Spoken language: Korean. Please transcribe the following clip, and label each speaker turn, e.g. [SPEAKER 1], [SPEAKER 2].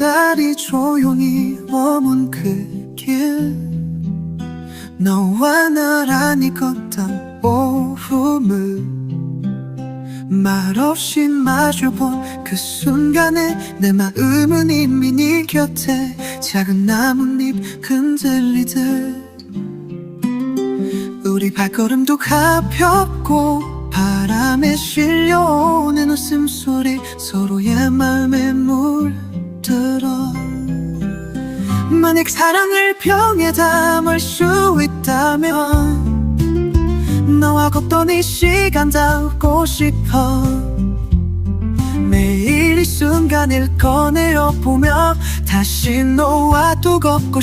[SPEAKER 1] 햇살이 조용히 머문 그 길. 너와 나란히 걷던 오후물. 말없이 마주본 그 순간에 내 마음은 이미 네 곁에 작은 나뭇잎 흔들리듯 우리 발걸음도 가볍고 바람에 실려오는 웃음소리 서로의 마음에 물들어 만약 사랑을 병에 담을 수 있다면 너와 걷던 이 시간 담고 싶어 매일 이 순간을 꺼내어 보며 다시 너와 싶어